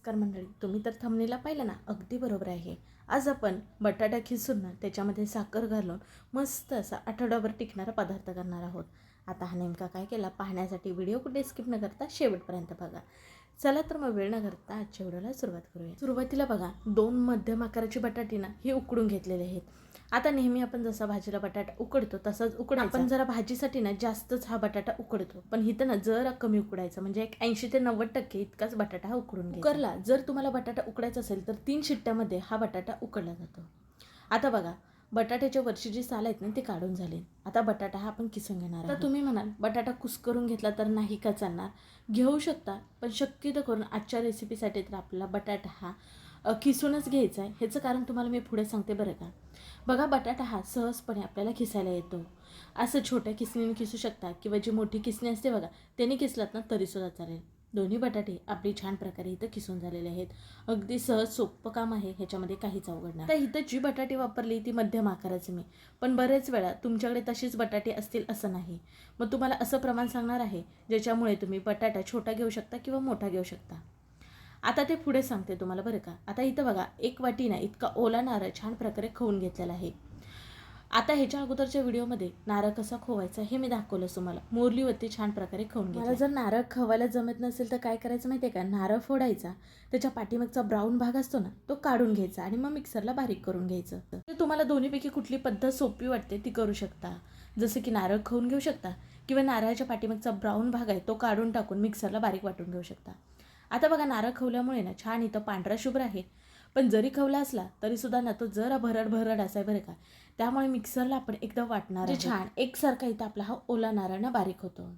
नमस्कार मंडळी तुम्ही तर थंबनेला पाहिलं ना अगदी बरोबर आहे. आज आपण बटाटा खिसून ना त्याच्यामध्ये साखर घालून मस्त असा आठवड्याभर टिकणारा पदार्थ करणार आहोत. आता हा नेमका काय केला पाहण्यासाठी व्हिडिओ कुठे स्किप न करता शेवटपर्यंत बघा. चला तर मग वेळ न करता आजच्या व्हिडिओला सुरुवात करूया. सुरुवातीला बघा दोन मध्यम आकाराची बटाटी ना ही उकडून घेतलेली आहेत. आता नेहमी आपण जसा भाजीला बटाटा उकडतो तसंच उकड आपण जरा भाजीसाठी ना जास्तच हा बटाटा उकडतो. पण इथं ना जरा कमी उकडायचा. म्हणजे एक ऐंशी ते नव्वद टक्के इतकाच बटाटा हा उकडून कुकरला जर तुम्हाला बटाटा उकडायचा असेल तर तीन शिट्ट्यामध्ये हा बटाटा उकडला जातो. आता बघा बटाट्याच्या वरची जी साल आहेत ना ती काढून झाली. आता बटाटा हा आपण किसून घेणार आता तुम्ही म्हणाल बटाटा कुस्करून घेतला तर नाही का चालणार? घेऊ शकता पण शक्यतो करून आजच्या रेसिपीसाठी तर आपल्याला बटाटा हा किसूनच घ्यायचा आहे. ह्याचं कारण तुम्हाला मी पुढे सांगते बरं का. बघा बटाटा हा सहजपणे आपल्याला किसायला येतो. असं छोट्या किसणीने किसू शकता किंवा जी मोठी किसणी असते बघा त्याने किसलात ना तरीसुद्धा चालेल. दोन्ही बटाटे आपली छान प्रकारे इथं किसून झालेले आहेत. अगदी सहज सोपं काम आहे ह्याच्यामध्ये काहीच अवघड नाही. आता इथं जी बटाटे वापरली ती मध्यम आकाराची मी. पण बरेच वेळा तुमच्याकडे तशीच बटाटे असतील असं नाही. मग तुम्हाला असं प्रमाण सांगणार आहे ज्याच्यामुळे तुम्ही बटाटा छोटा घेऊ शकता किंवा मोठा घेऊ शकता. आता ते पुढे सांगते तुम्हाला बरं का. आता इथं बघा एक वाटी ना इतका ओला नारळ छान प्रकारे खवून घेतलेला आहे. आता ह्याच्या अगोदरच्या व्हिडिओमध्ये नारळ कसा खोवायचा हे मी दाखवलं तुम्हाला. मोरलीवरती छान प्रकारे खाऊन मला जर नारळ खवायला जमत नसेल तर काय करायचं माहिती आहे का? नारळ फोडायचा त्याच्या पाठीमागचा ब्राऊन भाग असतो ना तो काढून घ्यायचा आणि मग मिक्सरला बारीक करून घ्यायचं. तर तुम्हाला दोन्हीपैकी कुठली पद्धत सोपी वाटते ती करू शकता. जसं की नारळ खवून घेऊ शकता किंवा नारळाच्या पाठीमागचा ब्राऊन भाग आहे तो काढून टाकून मिक्सरला बारीक वाटून घेऊ शकता. आता बघा नारळ खवल्यामुळे ना छान इथं पांढरा शुभ्र आहे. पण जरी खवला असला तरी सुद्धा ना तो जरा भरड भरड असाय बरं का. त्यामुळे मिक्सरला आपण एकदम वाटणार म्हणजे छान. एकसारखा इथं आपला हा ओला नारळ ना बारीक होतो.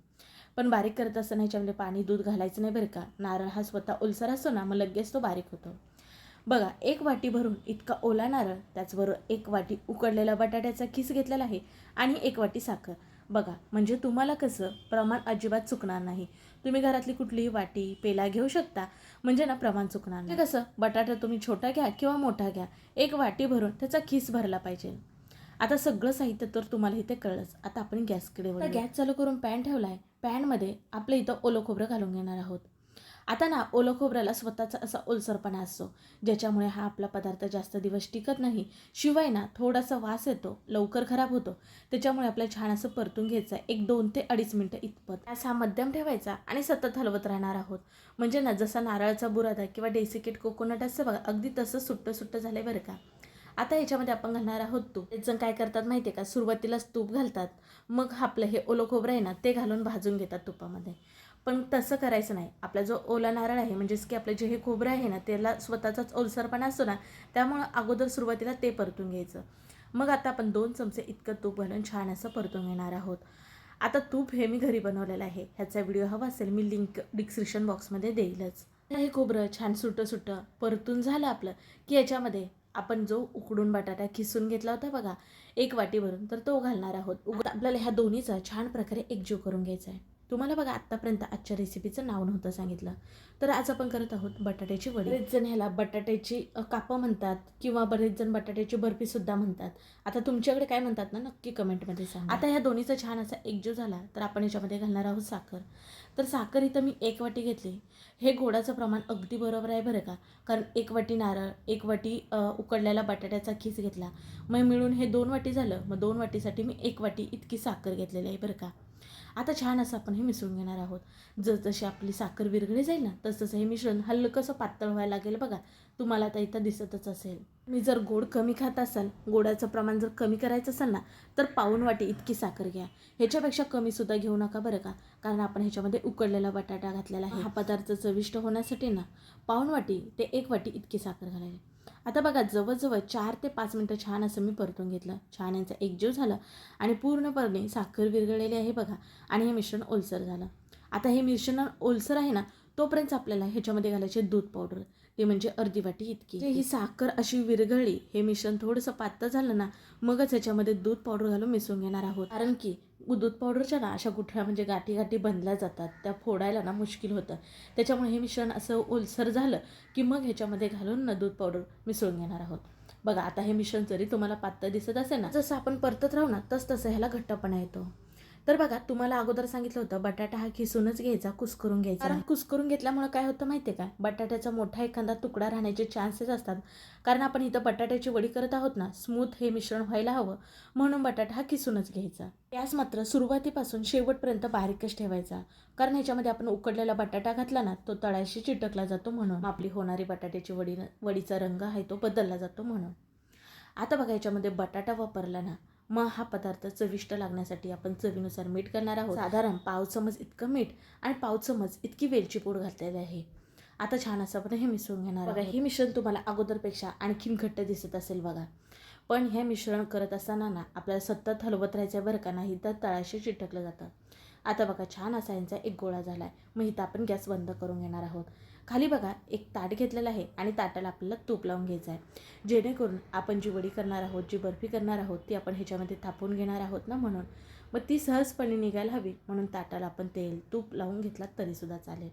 पण बारीक करत असताना ह्याच्यामध्ये पाणी दूध घालायचं नाही बरं का. नारळ हा स्वतः ओलसर असतो ना मग लगेच तो बारीक होतो. बघा एक वाटी भरून इतका ओला नारळ त्याचबरोबर एक वाटी उकडलेला बटाट्याचा खिस घेतलेला आहे आणि एक वाटी साखर. बघा म्हणजे तुम्हाला कसं प्रमाण अजिबात चुकणार नाही. तुम्ही घरातली कुठलीही वाटी पेला घेऊ शकता. म्हणजे ना प्रमाण चुकणार नाही. कसं? बटाटा तुम्ही छोटा घ्या किंवा मोठा घ्या. एक वाटी भरून त्याचा खिस भरला पाहिजे. आता सगळं साहित्य तर तुम्हाला इथे कळलंच. आता आपण गॅसकडे. गॅस चालू करून पॅन ठेवला आहे पॅनमध्ये आपलं इथं ओलं खोबरं घालून घेणार आहोत. आता ना ओलं खोबऱ्याला स्वतःचा असा ओलसरपणा असतो ज्याच्यामुळे हा आपला पदार्थ जास्त दिवस टिकत नाही. शिवाय ना थोडासा वास येतो लवकर खराब होतो. त्याच्यामुळे आपल्याला छान असं परतून घ्यायचं आहे एक दोन ते अडीच मिनटं इतपत. गॅस हा मध्यम ठेवायचा आणि सतत हलवत राहणार आहोत. म्हणजे ना जसा नारळाचा बुरादा किंवा डेसिकेट कोकोनट असतं बघा अगदी तसं सुट्टं सुट्टं झालं आहे बरं का. आता याच्यामध्ये आपण घालणार आहोत तूप. एक जण काय करतात माहिती आहे का? सुरुवातीलाच तूप घालतात. मग आपलं हे ओलं खोबरं आहे ना ते घालून भाजून घेतात तुपामध्ये. पण तसं करायचं नाही. आपला जो ओला नारळ आहे म्हणजेच की आपलं जे हे खोबरं आहे ना त्याला स्वतःचाच ओलसरपणा असतो ना त्यामुळं अगोदर सुरुवातीला ते परतून घ्यायचं. मग आता आपण दोन चमचे इतकं तूप घालून छान असं परतून घेणार आहोत. आता तूप हे मी घरी बनवलेलं आहे. ह्याचा व्हिडिओ हवा असेल मी लिंक डिस्क्रिप्शन बॉक्समध्ये देईलच. हे खोबरं छान सुटं सुटं परतून झालं आपलं की याच्यामध्ये आपण जो उकडून बटाटा खिसून घेतला होता बघा एक वाटी भरून तर तो घालणार आहोत. उघड आपल्याला ह्या दोन्हीचा छान प्रकारे एकजीव करून घ्यायचा आहे. तुम्हाला बघा आत्तापर्यंत आजच्या रेसिपीचं नाव नव्हतं सांगितलं. तर आज आपण करत आहोत बटाट्याची वडी. बरेच जण ह्याला बटाट्याची कापं म्हणतात किंवा बरेच जण बटाट्याची बर्फी सुद्धा म्हणतात. आता तुमच्याकडे काय म्हणतात ना नक्की कमेंटमध्ये सांगा. आता ह्या दोन्हीचा छान असा एकजीव झाला तर आपण याच्यामध्ये घालणार आहोत साखर. तर साखर इथं मी एक वाटी घेतली. हे गोडाचं प्रमाण अगदी बरोबर आहे बरं का? कारण एक वाटी नारळ एक वाटी उकडलेला बटाट्याचा खीस घेतला. मग मिळून हे दोन वाटी झालं. मग दोन वाटीसाठी मी एक वाटी इतकी साखर घेतलेली आहे बरं का? आता छान असं आपण हे मिसळून घेणार आहोत. जसजशी आपली साखर विरघळी जाईल ना तसं हे मिश्रण हलकंसं पातळ व्हायला लागेल बघा. तुम्हाला आता इथं दिसतच असेल. मी जर गोड कमी खात असाल गोडाचं प्रमाण जर कमी करायचं असेल ना तर पाऊण वाटी इतकी साखर घ्या. ह्याच्यापेक्षा कमीसुद्धा घेऊ नका बरं का? कारण आपण ह्याच्यामध्ये उकडलेला बटाटा घातलेला आहे. हा पदार्थ चविष्ट होण्यासाठी ना पाऊण वाटी ते एक वाटी इतकी साखर घालायची. आता बघा जवळजवळ चार ते पाच मिनटं छान असं मी परतून घेतलं. छान यांचा एकजीव झालं आणि पूर्णपणे साखर विरघळलेली आहे बघा आणि हे मिश्रण ओलसर झालं. आता हे मिश्रण ओलसर आहे ना तोपर्यंत आपल्याला ह्याच्यामध्ये घालायचे दूध पावडर. ते म्हणजे अर्धी वाटी इतकी. ही साखर अशी विरघळली हे मिश्रण थोडंसं पातळ झालं ना मगच ह्याच्यामध्ये दूध पावडर घालून मिसळून घेणार आहोत. कारण की दूध पावडरच्या ना अशा गुठळ्या म्हणजे गाठी गाठी बनल्या जातात. त्या फोडायला ना मुश्किल होतं. त्याच्यामुळे हे मिश्रण असं ओलसर झालं की मग ह्याच्यामध्ये घालून ना दूध पावडर मिसळून घेणार आहोत. बघा आता हे मिश्रण जरी तुम्हाला पातळ दिसत असेल ना जसं आपण परतत राहू ना तस तसं ह्याला घट्टपणा येतो. तर बघा तुम्हाला अगोदर सांगितलं होतं बटाटा हा किसूनच घ्यायचा कुस्करून घ्यायचा. कारण कुस्करून घेतल्यामुळे काय होतं माहिती आहे का? बटाट्याचा मोठा एखादा तुकडा राहण्याचे चान्सेस असतात. कारण आपण इथं बटाट्याची वडी करत आहोत ना स्मूथ हे मिश्रण व्हायला हवं. म्हणून बटाटा हा किसूनच घ्यायचा. गॅस मात्र सुरुवातीपासून शेवटपर्यंत बारीकच ठेवायचा. कारण ह्याच्यामध्ये आपण उकडलेला बटाटा घातला ना तो तळाशी चिटकला जातो म्हणून. आपली होणारी बटाट्याची वडी वडीचा रंग आहे तो बदलला जातो म्हणून. आता बघा याच्यामध्ये बटाटा वापरला ना मग हा पदार्थ चविष्ट लागण्यासाठी आपण चवीनुसार मीठ करणार आहोत. साधारण पाव चमच इतकं मीठ आणि पाव चमच इतकी वेलची पूड घातलेली आहे. आता छान असं आपण हे मिसळून घेणार बघा हे मिश्रण तुम्हाला अगोदरपेक्षा आणखीन घट्ट दिसत असेल बघा. पण हे मिश्रण करत असताना ना आपल्याला सतत हलवत राहायचं आहे बरं का नाही तर तळाशी चिटकलं जातं. आता बघा छान असा यांचा एक गोळा झाला आहे मग इथं आपण गॅस बंद करून घेणार आहोत. खाली बघा एक ताट घेतलेलं आहे आणि ताटाला आपल्याला तूप लावून घ्यायचं आहे. जेणेकरून आपण जी वडी करणार आहोत जी बर्फी करणार आहोत ती आपण ह्याच्यामध्ये थापून घेणार आहोत ना म्हणून. मग ती सहजपणे निघायला हवी म्हणून ताटाला आपण तेल तूप लावून घेतला तरीसुद्धा चालेल.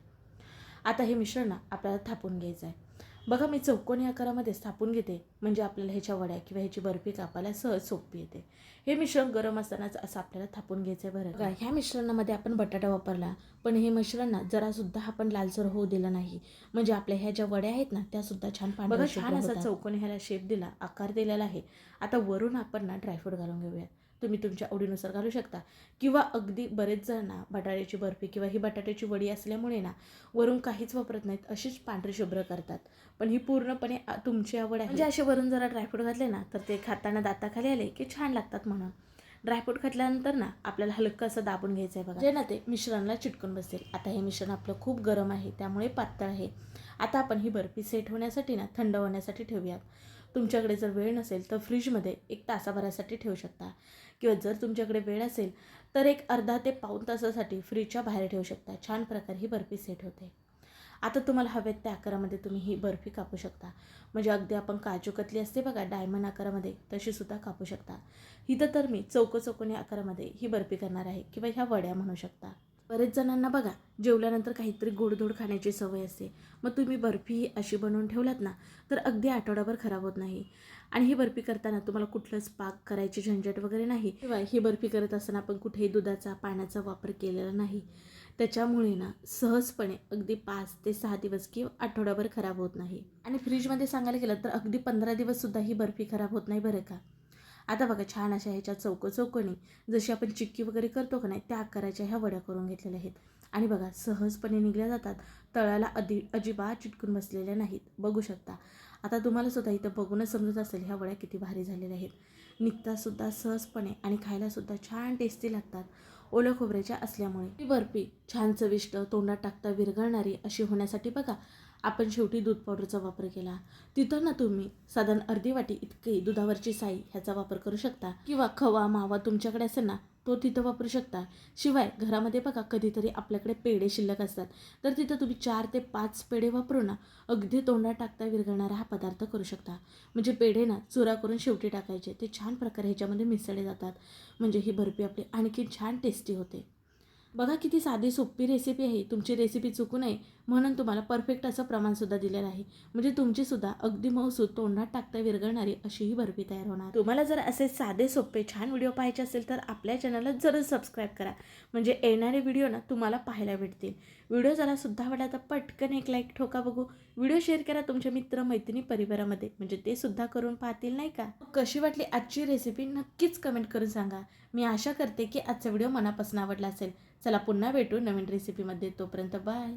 आता हे मिश्रण आपल्याला थापून घ्यायचं आहे. बघा मी चौकोनी आकारामध्ये स्थापून घेते. म्हणजे आपल्याला ह्याच्या वड्या किंवा ह्याची बर्फी कापायला सहज सोपी येते. हे मिश्रण गरम असतानाच असं आपल्याला थापून घ्यायचं आहे बरं. बघा ह्या मिश्रणामध्ये आपण बटाटा वापरला पण हे मिश्रण ना जरासुद्धा आपण लालसर होऊ दिलं नाही. म्हणजे आपल्या ह्या ज्या वड्या आहेत ना त्या सुद्धा छान पांढऱ्या छान असा चौकोनी ह्याला शेप दिला आकार दिलेला आहे. आता वरून आपण ना ड्रायफ्रूट घालून घेऊया तुम्ही तुमच्या आवडीनुसार घालू शकता. किंवा अगदी बरेच जण ना बटाट्याची बर्फी किंवा ही बटाट्याची वडी असल्यामुळे ना वरून काहीच वापरत नाहीत अशीच पांढरी शुभ्र करतात. पण ही पूर्णपणे तुमची आवड आहे. म्हणजे असे वरून जरा ड्रायफ्रूट घातले ना तर ते खाताना दाताखाली आले की छान लागतात म्हणून. ड्रायफ्रूट घातल्यानंतर ना आपल्याला हलकं असं दाबून घ्यायचं आहे बघा. जे ना ते मिश्रणला चिटकून बसेल. आता हे मिश्रण आपलं खूप गरम आहे त्यामुळे पातळ आहे. आता आपण ही बर्फी सेट होण्यासाठी ना थंड होण्यासाठी ठेवूयात. तुमच्याकडे जर वेळ नसेल तर फ्रीजमध्ये एक तासाभरासाठी ठेवू शकता. किंवा जर तुमच्याकडे वेळ असेल तर एक अर्धा ते पाऊण तासासाठी फ्रीजच्या बाहेर ठेवू शकता. छान प्रकारे ही बर्फी सेट होते. आता तुम्हाला हवेत त्या आकारामध्ये तुम्ही ही बर्फी कापू शकता. म्हणजे अगदी आपण काजू कतली असते बघा डायमंड आकारामध्ये तशीसुद्धा कापू शकता. इथं तर मी चौको चौकोनी आकारामध्ये ही बर्फी करणार आहे किंवा ह्या वड्या म्हणू शकता. बरेच जणांना बघा जेवल्यानंतर काहीतरी गोडधोड खाण्याची सवय असते. मग तुम्ही बर्फी ही अशी बनवून ठेवलात ना तर अगदी आठवडाभर खराब होत नाही. आणि ही बर्फी करताना तुम्हाला कुठलंच पाक करायची झंझट वगैरे नाही. किंवा ही बर्फी करत असताना आपण कुठेही दुधाचा पाण्याचा वापर केलेला नाही. त्याच्यामुळे ना सहजपणे अगदी पाच ते सहा दिवस किंवा आठवड्याभर खराब होत नाही. आणि फ्रीजमध्ये सांगायला गेलं तर अगदी पंधरा दिवससुद्धा ही बर्फी खराब होत नाही बरं का? आता बघा छान अशा ह्याच्या चौको चौकोनी जशी आपण चिक्की वगैरे करतो का नाही त्या आकाराच्या ह्या वड्या करून घेतलेल्या आहेत. आणि बघा सहजपणे निघल्या जातात. तळाला अधि अजिबात चिटकून बसलेल्या नाहीत. बघू शकता. आता तुम्हाला सुद्धा इथं बघूनच समजत असेल ह्या वड्या किती भारी झालेल्या आहेत. निघतासुद्धा सहजपणे आणि खायलासुद्धा छान टेस्टी लागतात. ओल्या खोबऱ्याच्या असल्यामुळे. ही बर्फी छान चविष्ट तोंडात टाकता विरघळणारी अशी होण्यासाठी बघा आपण शेवटी दूध पावडरचा वापर केला. तिथं ना तुम्ही साधारण अर्धी वाटी इतकी दुधावरची साई ह्याचा वापर करू शकता. किंवा खवा मावा तुमच्याकडे असेल ना तो तिथं वापरू शकता. शिवाय घरामध्ये बघा कधीतरी आपल्याकडे पेढे शिल्लक असतात. तर तिथं तुम्ही चार ते पाच पेढे वापरून ना अगदी तोंडात टाकता विरघळणारा हा पदार्थ करू शकता. म्हणजे पेढे ना चुरा करून शेवटी टाकायचे. ते छान प्रकारे ह्याच्यामध्ये मिसळले जातात. म्हणजे ही बर्फी आपली आणखी छान टेस्टी होते. बघा किती साधी सोपी रेसिपी आहे. तुमची रेसिपी चुकू नये. म्हणून तुम्हाला परफेक्ट असं प्रमाणसुद्धा दिलेलं आहे. म्हणजे तुमचीसुद्धा अगदी मौसूद तोंडात टाकता विरघळणारी अशी ही बर्फी तयार होणार. तुम्हाला जर असे साधे सोपे छान व्हिडिओ पाहायचे असेल तर आपल्या चॅनलला जरूर सबस्क्राईब करा. म्हणजे येणारे व्हिडिओ ना तुम्हाला पाहायला भेटतील. व्हिडिओ जरा सुद्धा आवडला तर पटकन एक लाईक ठोका बघू. व्हिडिओ शेअर करा तुमच्या मित्र मैत्रिणी परिवारामध्ये. म्हणजे ते सुद्धा करून पाहतील नाही का? कशी वाटली आजची रेसिपी नक्कीच कमेंट करून सांगा. मी आशा करते की आजचा व्हिडिओ मनापासून आवडला असेल. चला पुन्हा भेटू नवीन रेसिपीमध्ये तोपर्यंत बाय